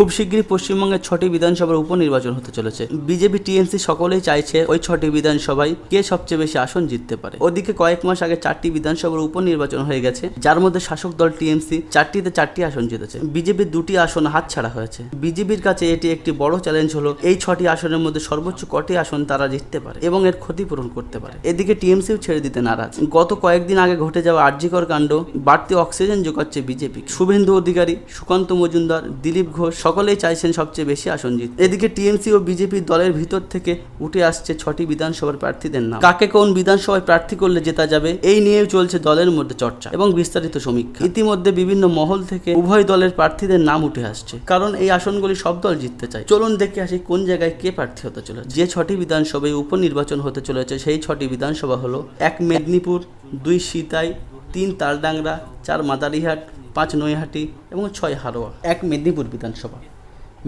খুব শীঘ্রই পশ্চিমবঙ্গের ছটি বিধানসভার উপনির্বাচন হতে চলেছে। বিজেপি টিএমসি সকলেই চাইছে ওই ছটি বিধানসভায় কে সবচেয়ে বেশি আসন জিততে পারে। ওদিকে কয়েক মাস আগে চারটি বিধানসভার উপনির্বাচন হয়ে গেছে, যার মধ্যে শাসক দল টিএমসি চারটিতে চারটি আসন জিতেছে। বিজেপির দুটি আসন হাতছাড়া হয়েছে। বিজেপির কাছে এটি একটি বড় চ্যালেঞ্জ হলো, এই ছটি আসনের মধ্যে সর্বোচ্চ কটি আসন তারা জিততে পারে এবং এর ক্ষতিপূরণ করতে পারে। এদিকে টিএমসিও ছেড়ে দিতে নারাজ। গত কয়েকদিন আগে ঘটে যাওয়া আর্যিকর কাণ্ড, বাড়তি অক্সিজেন যোগাচ্ছে বিজেপি। শুভেন্দু অধিকারী, সুকান্ত মজুমদার, দিলীপ ঘোষ সকলেই চাইছেন সবচেয়ে বেশি আসন জিত। এদিকে টিএমসি ও বিজেপি দলের ভিতর থেকে উঠে আসছে ছটি বিধানসভার প্রার্থীদের নাম। কাকে কোন বিধানসভায় প্রার্থী করলে জেতা যাবে, এই নিয়েও চলছে দলের মধ্যে চর্চা এবং বিস্তারিত সমীক্ষা। ইতিমধ্যে বিভিন্ন মহল থেকে উভয় দলের প্রার্থীদের নাম উঠে আসছে, কারণ এই আসনগুলি সব দল জিততে চায়। চলুন দেখে আসি কোন জায়গায় কে প্রার্থী হতে চলেছে। যে ছটি বিধানসভায় উপনির্বাচন হতে চলেছে, সেই ছটি বিধানসভা হলো এক মেদিনীপুর, দুই সিতাই, তিন তালডাংরা, চার মাদারিহাট পাঁচ নৈহাটি এবং ছয় হারোয়া, এক মেদিনীপুর বিধানসভা।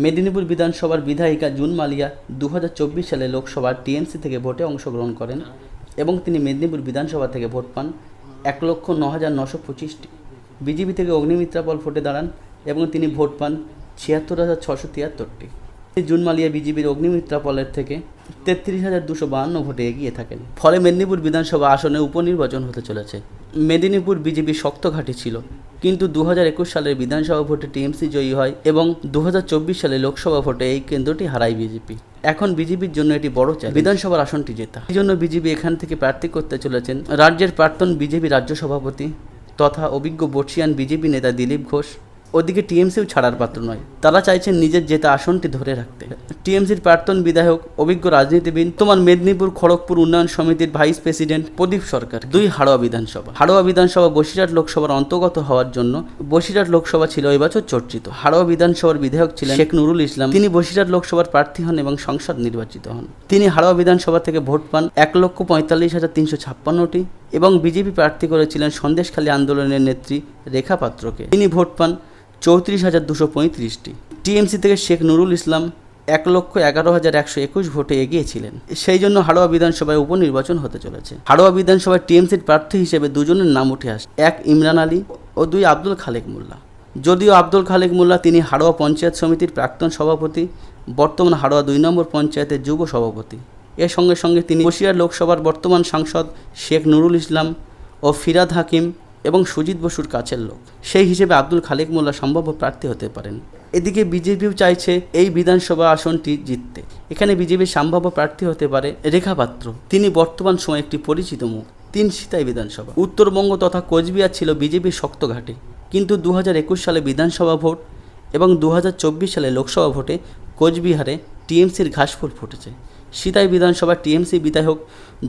মেদিনীপুর বিধানসভার বিধায়িকা জুন মালিয়া দু হাজার চব্বিশ সালে লোকসভার টিএমসি থেকে ভোটে অংশগ্রহণ করেন এবং তিনি মেদিনীপুর বিধানসভা থেকে ভোট পান। এক লক্ষ ন হাজার নশো পঁচিশটি। বিজেপি থেকে অগ্নিমিত্রা পল ভোটে দাঁড়ান এবং তিনি ভোট পান ছিয়াত্তর হাজার ছশো তিয়াত্তরটি। জুন মালিয়া বিজেপির অগ্নিমিত্রা পলের থেকে তেত্রিশ হাজার দুশো বাহান্ন ভোটে এগিয়ে থাকেন। ফলে মেদিনীপুর বিধানসভা আসনে উপনির্বাচন হতে চলেছে। মেদিনীপুর বিজেপি শক্ত ঘাঁটি ছিল। কিন্তু দু হাজার একুশ সালের বিধানসভা ভোটে টিএমসি জয়ী হয় এবং দু হাজার চব্বিশ সালে লোকসভা ভোটে এই কেন্দ্রটি হারায় বিজেপি। এখন বিজেপির জন্য এটি বড় চ্যালেঞ্জ। বিধানসভার আসনটি জেতা। এই জন্য বিজেপি এখান থেকে প্রার্থী করতে চলেছেন রাজ্যের প্রাক্তন বিজেপি রাজ্য সভাপতি তথা অভিজ্ঞ বর্ষিয়ান বিজেপি নেতা দিলীপ ঘোষ। ওদিকে টিএমসিও ছাড়ার পাত্র নয়। তারা চাইছেন নিজের জেতা আসনটি ধরে রাখতে। টিএমসির প্রাক্তন বিধায়ক, অভিজ্ঞ রাজনীতিবিদ তোমার মেদিনীপুর খড়গপুর উন্নয়ন সমিতির ভাইস প্রেসিডেন্ট প্রদীপ সরকার। দুই হাড়োয়া বিধানসভা। হাড়োয়া বিধানসভা বসিরহাট লোকসভার অন্তর্গত হওয়ার জন্য বসিরহাট লোকসভা ছিল এবছর চর্চিত। হাড়োয়া বিধানসভার বিধায়ক ছিলেন শেখ নুরুল ইসলাম। তিনি বসিরহাট লোকসভার প্রার্থী হন এবং সংসদ নির্বাচিত হন। তিনি হাড়োয়া বিধানসভা থেকে ভোট পান এক লক্ষ পঁয়তাল্লিশ হাজার তিনশো ছাপ্পান্নটি এবং বিজেপি প্রার্থী করেছিলেন সন্দেশখালী আন্দোলনের নেত্রী রেখা পাত্রকে। তিনি ভোট পান চৌত্রিশ হাজার দুশো পঁয়ত্রিশটি। টিএমসি থেকে শেখ নুরুল ইসলাম এক লক্ষ এগারো হাজার একশো একুশ ভোটে এগিয়েছিলেন। সেই জন্য হাড়োয়া বিধানসভায় উপনির্বাচন হতে চলেছে। হাড়োয়া বিধানসভায় টিএমসির প্রার্থী হিসেবে দুজনের নাম উঠে আসে। এক ইমরান আলী ও দুই আব্দুল খালেক মোল্লা। যদিও আব্দুল খালেক মোল্লা তিনি হাড়োয়া পঞ্চায়েত সমিতির প্রাক্তন সভাপতি, বর্তমান হাড়োয়া দুই নম্বর পঞ্চায়েতের যুব সভাপতি। এর সঙ্গে সঙ্গে তিনি বসিরহাট লোকসভার বর্তমান সাংসদ শেখ নুরুল ইসলাম ও ফিরাদ হাকিম এবং সুজিত বসুর কাছের লোক। সেই হিসেবে আব্দুল খালেক মোল্লা সম্ভাব্য প্রার্থী হতে পারেন। এদিকে বিজেপিও চাইছে এই বিধানসভা আসনটি জিততে। এখানে বিজেপির সম্ভাব্য প্রার্থী হতে পারে রেখা পাত্র। তিনি বর্তমান সময়ে একটি পরিচিত মুখ। তিন সিতাই বিধানসভা। উত্তরবঙ্গ তথা কোচবিহার ছিল বিজেপির শক্ত ঘাটে। কিন্তু দু হাজার একুশ সালে বিধানসভা ভোট এবং দু হাজার চব্বিশ সালে লোকসভা ভোটে কোচবিহারে টিএমসির ঘাসফুল ফুটেছে। সিতাই বিধানসভার টিএমসি বিধায়ক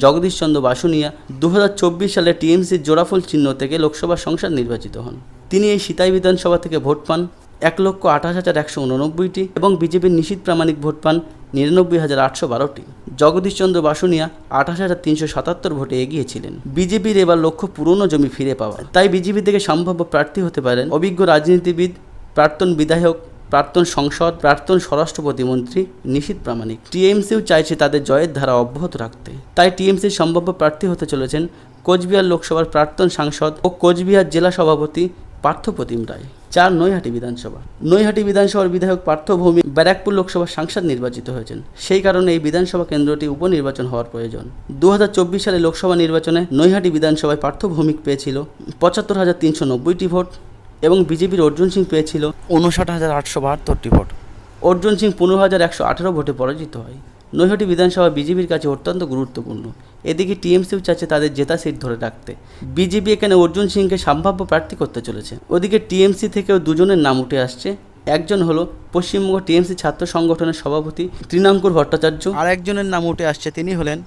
জগদীশ চন্দ্র বাসুনিয়া দু হাজার চব্বিশ সালে টিএমসির জোড়াফুল চিহ্ন থেকে লোকসভা সংসদ নির্বাচিত হন। তিনি এই সিতাই বিধানসভা থেকে ভোট পান এক লক্ষ আঠাশ হাজার একশো উননব্বইটি এবং বিজেপির নিশীত প্রামাণিক ভোট পান নিরানব্বই হাজার আটশো বারোটি। জগদীশ চন্দ্র বাসুনিয়া আঠাশ হাজার তিনশো সাতাত্তর ভোটে এগিয়েছিলেন বিজেপির এবার লক্ষ্য পুরনো জমি ফিরে পাওয়া। তাই বিজেপি থেকে সম্ভাব্য প্রার্থী হতে পারেন অভিজ্ঞ রাজনীতিবিদ, প্রাক্তন বিধায়ক প্রাক্তন সংসদ, প্রাক্তন স্বরাষ্ট্র প্রতিমন্ত্রী, নিশীত প্রামাণিক। টিএমসিও চাইছে তাদের জয়ের ধারা অব্যাহত রাখতে। তাই টিএমসির সম্ভাব্য প্রার্থী হতে চলেছেন কোচবিহার লোকসভার প্রাক্তন সাংসদ ও কোচবিহার জেলা সভাপতি পার্থপ্রতিম রায়। চার নৈহাটি বিধানসভা। নৈহাটি বিধানসভার বিধায়ক পার্থভূমি ব্যারাকপুর লোকসভার সাংসদ নির্বাচিত হয়েছেন। সেই কারণে এই বিধানসভা কেন্দ্রটি উপনির্বাচন হওয়ার প্রয়োজন। দু হাজার চব্বিশ সালে লোকসভা নির্বাচনে নৈহাটি বিধানসভায় পার্থভৌমিক পেয়েছিল পঁচাত্তর হাজার তিনশো নব্বইটি ভোট। এবং বিজেপির অর্জুন সিং পেয়েছিল উনষাট হাজার আটশো বাহাত্তরটি ভোট। অর্জুন সিং পনেরো হাজার একশো আঠেরো ভোটে পরাজিত হয়। নৈহাটি বিধানসভা বিজেপির কাছে অত্যন্ত গুরুত্বপূর্ণ। এদিকে টিএমসিও চাচ্ছে তাদের জেতা সিট ধরে রাখতে। বিজেপি এখানে অর্জুন সিংকে সম্ভাব্য প্রার্থী করতে চলেছে। ওদিকে টিএমসি থেকেও দুজনের নাম উঠে আসছে একজন হলো পশ্চিমবঙ্গ টিএমসি ছাত্র সংগঠনের সভাপতি তৃণাঙ্কুর ভট্টাচার্য। আর একজনের নাম উঠে আসছে তিনি হলেন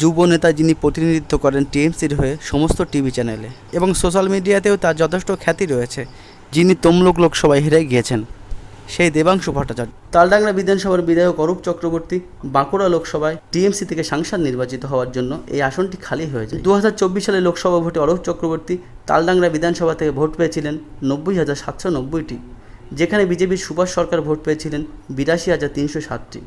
যুব নেতা যিনি প্রতিনিধিত্ব করেন টিএমসির হয়ে সমস্ত টিভি চ্যানেলে এবং সোশ্যাল মিডিয়াতেও তার যথেষ্ট খ্যাতি রয়েছে যিনি তমলুক লোকসভায় হেরে গিয়েছেন সেই দেবাংশু ভট্টাচার্য। তালডাংরা বিধানসভার বিধায়ক অরূপ চক্রবর্তী বাঁকুড়া লোকসভায় টিএমসি থেকে সাংসদ নির্বাচিত হওয়ার জন্য এই আসনটি খালি হয়ে যায়। দু হাজার চব্বিশ সালে লোকসভা ভোটে অরূপ চক্রবর্তী তালডাংরা বিধানসভা থেকে ভোট পেয়েছিলেন নব্বই হাজার সাতশো নব্বইটি। যেখানে বিজেপির সুভাষ সরকার ভোট পেয়েছিলেন বিরাশি হাজার তিনশো সাতটি।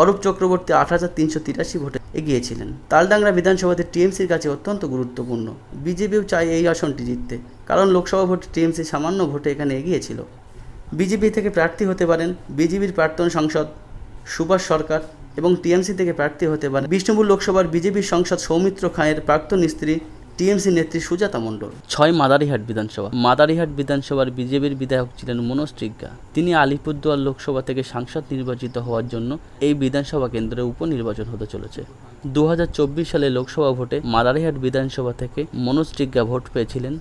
অরূপ চক্রবর্তী আট হাজার তিনশো তিরাশি ভোটে এগিয়েছিলেন। তালডাংরা বিধানসভাতে টিএমসির কাছে অত্যন্ত গুরুত্বপূর্ণ। বিজেপিও চায় এই আসনটি জিততে। কারণ লোকসভা ভোটে টিএমসি সামান্য ভোটে এখানে এগিয়েছিল। বিজেপি থেকে প্রার্থী হতে পারেন বিজেপির প্রাক্তন সাংসদ সুভাষ সরকার এবং টিএমসি থেকে প্রার্থী হতে পারেন বিষ্ণুপুর লোকসভার বিজেপির সাংসদ সৌমিত্র খাঁয়ের প্রাক্তন স্ত্রী টিএমসি নেত্রী সুজাতা মণ্ডল। ছয় মাদারিহাট বিধানসভা। মাদারিহাট বিধানসভার বিজেপির বিধায়ক ছিলেন মনোজ টিগ্গা। তিনি আলিপুরদুয়ার লোকসভা থেকে সাংসদ নির্বাচিত হওয়ার জন্য এই বিধানসভা কেন্দ্রে উপনির্বাচন হতে চলেছে। দু হাজার চব্বিশ সালে লোকসভা ভোটে মাদারিহাট বিধানসভা থেকে মনোজ টিগ্গা ভোট পেয়েছিলেন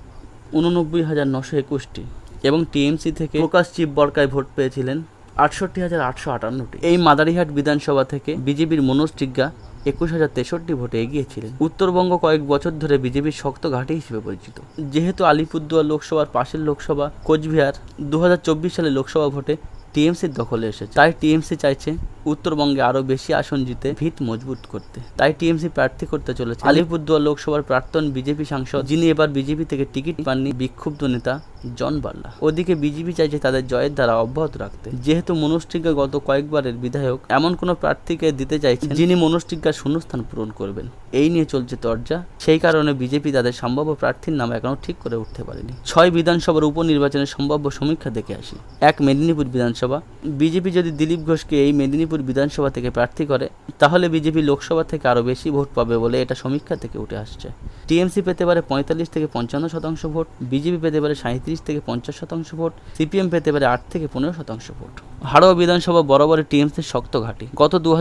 উননব্বই হাজার নশো একুশটি এবং টিএমসি থেকে প্রকাশ চিপ বরকায় ভোট পেয়েছিলেন আটষট্টি হাজার আটশো আটান্নটি। এই মাদারিহাট বিধানসভা থেকে বিজেপির মনোজ টিগ্গা একুশ হাজার তেষট্টি ভোটে এগিয়েছিলেন। উত্তরবঙ্গ কয়েক বছর ধরে বিজেপির শক্ত ঘাঁটি হিসেবে পরিচিত। যেহেতু আলিপুরদুয়ার লোকসভার পাশের লোকসভা, কোচবিহার দুহাজার চব্বিশ সালে লোকসভা ভোটে টিএমসির দখলে এসেছে। তাই টিএমসি চাইছে উত্তরবঙ্গে আরও বেশি আসন জিতে ভিত মজবুত করতে। তাই টিএমসি প্রার্থী করতে চলেছে। আলিপুরদুয়ার লোকসভার প্রাক্তন বিজেপি সাংসদ যিনি এবার বিজেপি থেকে টিকিট পাননি বিক্ষুব্ধ নেতা জন বাল্লা ওদিকে বিজেপি চাইছে তাদের জয়ের দ্বারা অব্যাহত রাখতে। যেহেতু মনোষ্টিকা গত কয়েকবারের বিধায়ক এমন কোনো প্রার্থীকে দিতে চাইছেন যিনি মনোষ্টিকার শূন্যস্থান পূরণ করবেন। এই নিয়ে চলছে চর্চা সেই কারণে বিজেপি তাদের সম্ভাব্য প্রার্থীর নাম এখনও ঠিক করে উঠতে পারেনি। ছয় বিধানসভার উপনির্বাচনের সম্ভাব্য সমীক্ষা দেখে আসি। এক মেদিনীপুর বিধানসভা। বিজেপি যদি দিলীপ ঘোষকে এই মেদিনীপুর বিধানসভা থেকে প্রার্থী করে, তাহলে বিজেপি লোকসভা থেকে আরও বেশি ভোট পাবে বলে এটা সমীক্ষা থেকে উঠে আসছে। টিএমসি পেতে পারে পঁয়তাল্লিশ থেকে পঞ্চান্ন শতাংশ ভোট, বিজেপি পেতে পারে সাঁত্রিশ থেকে পঞ্চাশ শতাংশ ভোট, সিপিএম পেতে পারে আট থেকে পনেরো শতাংশ ভোট। হাড়োয়া বিধানসভা বরাবরই টিএমসির শক্ত ঘাঁটি। গত দু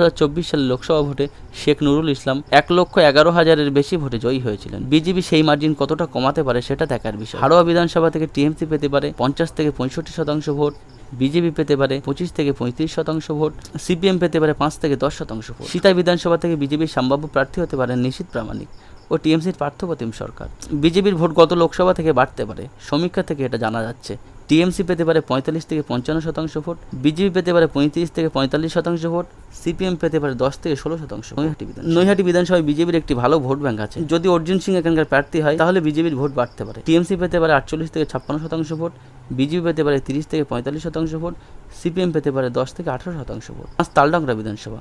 সালে লোকসভা ভোটে শেখ নুরুল ইসলাম এক লক্ষ এগারো হাজারের বেশি ভোটে জয়ী হয়েছিলেন। বিজেপি সেই মার্জিন কতটা কমাতে পারে সেটা দেখার বিষয়। হাড়োয়া বিধানসভা থেকে টিএমসি পেতে পারে পঞ্চাশ থেকে পঁয়ষট্টি শতাংশ ভোট বিজেপি পেতে পারে পঁচিশ থেকে পঁয়ত্রিশ শতাংশ ভোট, সিপিএম পেতে পারে পাঁচ থেকে দশ শতাংশ ভোট। সীতাই বিধানসভা থেকে বিজেপির সম্ভাব্য প্রার্থী হতে পারেন নিশীত প্রামাণিক ও টিএমসির পার্থপ্রতিম সরকার। বিজেপির ভোট গত লোকসভা থেকে বাড়তে পারে। সমীক্ষা থেকে এটা জানা যাচ্ছে। টিএমসি পেতে পারে পঁয়তাল্লিশ থেকে পঞ্চান্ন শতাংশ ভোট বিজেপি পেতে পারে পঁয়ত্রিশ থেকে পঁয়তাল্লিশ শতাংশ ভোট সিপিএম পেতে পারে দশ থেকে ষোলো শতাংশ নৈহাটি বিধান নৈহাটি বিধানসভায় বিজেপির একটি ভালো ভোট ব্যাংক আছে। যদি অর্জুন সিং এখানকার প্রার্থী হয় তাহলে বিজেপির ভোট বাড়তে পারে। টিএমসি পেতে পারে আটচল্লিশ থেকে ছাপ্পান্ন শতাংশ ভোট বিজেপি পেতে পারে তিরিশ থেকে পঁয়তাল্লিশ শতাংশ ভোট সিপিএম পেতে পারে দশ থেকে আঠারো শতাংশ ভোট। পাঁচ তালডাংরা বিধানসভা।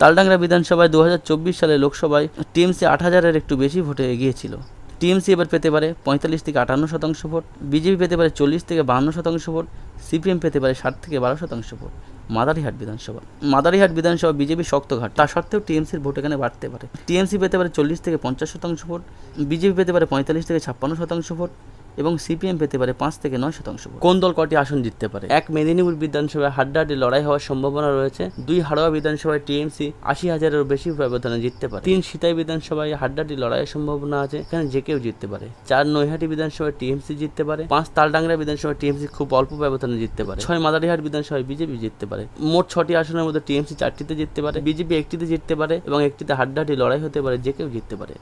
তালডাংরা বিধানসভায় দু হাজার চব্বিশ সালে লোকসভায় টিএমসি আট হাজারের একটু বেশি ভোটে এগিয়েছিল। টিএমসি এবার পেতে পারে পঁয়তাল্লিশ থেকে আটান্ন শতাংশ ভোট, বিজেপি পেতে পারে চল্লিশ থেকে বাহান্ন শতাংশ ভোট, সিপিএম পেতে পারে ষাট থেকে বারো শতাংশ ভোট। মাদারিহাট বিধানসভা। মাদারিহাট বিধানসভা বিজেপি শক্ত ঘাট। তা সত্ত্বেও টিএমসির ভোট এখানে বাড়তে পারে। টিএমসি পেতে পারে চল্লিশ থেকে পঞ্চাশ শতাংশ ভোট, বিজেপি পেতে পারে পঁয়তাল্লিশ থেকে ছাপ্পান্ন শতাংশ ভোট এবং সিপিএম পেতে পারে পাঁচ থেকে নয় শতাংশ। কোন দল কটি আসন জিততে পারে? এক, মেদিনীপুর বিধানসভায় হাড্ডাহাড্ডি লড়াই হওয়ার সম্ভাবনা রয়েছে। দুই, হাড়োয়া বিধানসভায় টিএমসি আশি হাজারেরও বেশি ব্যবধানে জিততে পারে। তিন, সিতাই বিধানসভায় হাড্ডাহাড্ডি লড়াইয়ের সম্ভাবনা আছে, এখানে যে কেউ জিততে পারে। চার, নৈহাটি বিধানসভায় টিএমসি জিততে পারে। পাঁচ, তালডাংরা বিধানসভায় টিএমসি খুব অল্প ব্যবধানে জিততে পারে। ছয়, মাদারিহাট বিধানসভায় বিজেপি জিততে পারে। মোট ছটি আসনের মধ্যে টিএমসি চারটিতে জিততে পারে, বিজেপি একটিতে জিততে পারে এবং একটিতে হাড্ডাহাড্ডি লড়াই হতে পারে, যে কেউ জিততে পারে।